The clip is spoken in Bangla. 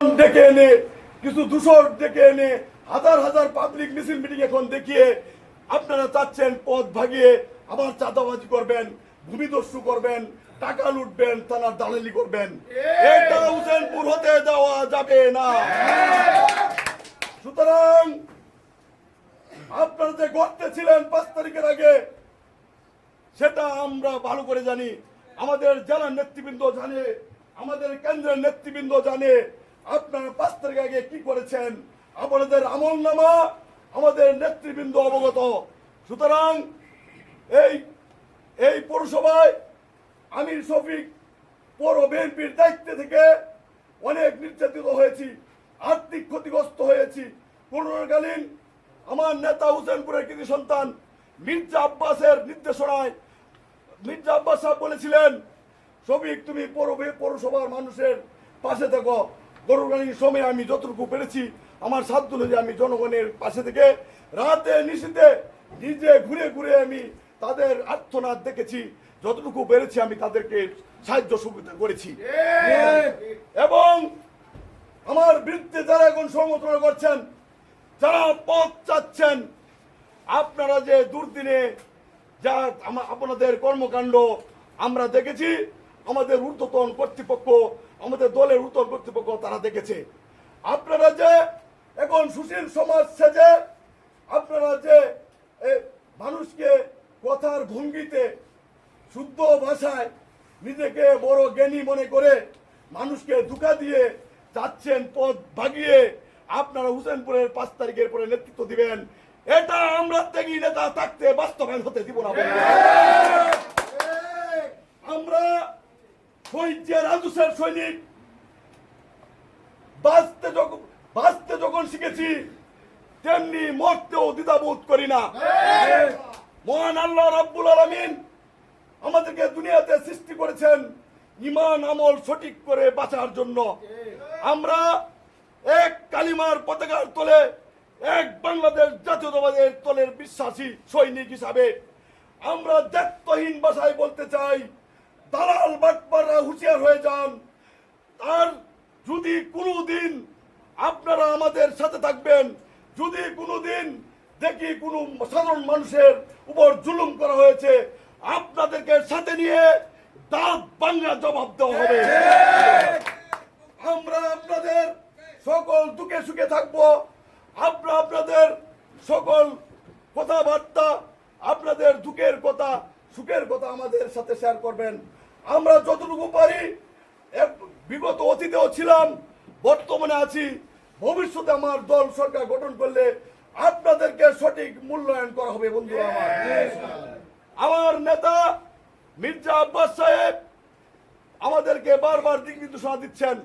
ডেকে এনে কিছু দূষণ ডেকে এনে হাজার হাজার পাবলিক মিছিল মিটিং এখন দেখিয়ে আপনারা চাচ্ছেন পথ ভাগিয়ে আবার চাঁদাবাজি করবেন ভূমিদস্যু করবেন টাকা লুটবেন থানার দালালি করবেন। এটা হুসেনপুর হতে দেওয়া যাবে না। সুতরাং আপনারা যে গর্তে ছিলেন পাঁচ তারিখের আগে সেটা আমরা ভালো করে জানি। আমাদের জেলার নেতৃবৃন্দ জানে আমাদের কেন্দ্রের নেতৃবৃন্দ জানে আপনারা পাঁচ তারিখ আগে কি করেছেন? আপনাদের আমল নামা আমাদের নেতৃবৃন্দ অবগত। সুতরাং এই এই পৌরসভায় আমির শফিক পৌর বিএনপির দায়িত্বে থেকে অনেক নির্যাতিত হয়েছি, আর্থিক ক্ষতিগ্রস্ত হয়েছি। করোনাকালীন আমার নেতা হুসেনপুরের কৃতি সন্তান মির্জা আব্বাসের নির্দেশনায় মির্জা আব্বাস সাহেব বলেছিলেন, শফিক, তুমি পৌর, পৌরসভার মানুষের পাশে থেকো। করোনাকালীন সময়ে আমি যতটুকু পেরেছি, আমার সাধ্য অনুযায়ী আমি জনগণের পাশে থেকে রাতে নিশীতে নিজে ঘুরে ঘুরে আমি তাদের আর্থনাদ দেখেছি, যতটুকু পেরেছি আমি তাদেরকে সাহায্য সুবিধা করেছি। এবং আমার বিরুদ্ধে যারা এখন সমালোচনা করছেন, যারা পথ চাচ্ছেন, আপনারা যে দুর্দিনে যা আপনাদের কর্মকাণ্ড আমরা দেখেছি আমাদের ঊর্ধ্বতন কর্তৃপক্ষ আমাদের দলের ঊর্ধ্বতন কর্তৃপক্ষ তারা দেখেছে। আপনারা যে এখন সুশীল সমাজ সেজে আপনারা যে মানুষকে কথার ভঙ্গিতে শুদ্ধ ভাষায় নিজেকে বড় জ্ঞানী মনে করে মানুষকে ধোকা দিয়ে যাচ্ছেন পথ ভাগিয়ে আপনারা হুসেনপুরের পাঁচ তারিখের পরে নেতৃত্ব দিবেন। এটা আমরা ত্যাগী নেতা থাকতে বাস্তবায়ন হতে দিব না আমরা শহীদ জিয়া রাজুসের সৈনিক, বাঁচতে যখন বাঁচতে যখন শিখেছি, তেমনি মরতেও দ্বিধাবোধ করি না। মহান আল্লাহ রাব্বুল আলামিন আমাদেরকে দুনিয়াতে সৃষ্টি করেছেন ইমান, আমল সঠিক করে বাঁচার জন্য। আমরা এক কালিমার পতাকার তলে, এক বাংলাদেশ জাতীয়তাবাদের তলের বিশ্বাসী সৈনিক হিসাবে আমরা দায়িত্বহীন ভাষায় বলতে চাই, দালাল বাটপাররা হুঁশিয়ার হয়ে যান। আর যদি কোনো দিন আপনারা আমাদের সাথে থাকবেন, যদি কোনো দিন দেখি কোনো সাধারণ মানুষের উপর জুলুম করা হয়েছে, আপনাদেরকে সাথে নিয়ে দাঁত বাংলা জবাব দেওয়া হবে। আমরা আপনাদের সকল দুঃখে সুখে থাকব। আমরা আপনাদের সকল কথাবার্তা, আপনাদের দুঃখের কথা, সুখের কথা আমাদের সাথে শেয়ার করবেন। আমরা যতটুকু পারি বিগত অতীতেও ছিলাম, বর্তমানে আছি। ভবিষ্যতে আমার দল সরকার গঠন করলে আপনাদেরকে সঠিক মূল্যায়ন করা হবে বন্ধু আমার। আমার নেতা মির্জা আব্বাস সাহেব আমাদেরকে বারবার দিক নির্দেশনা দিচ্ছেন।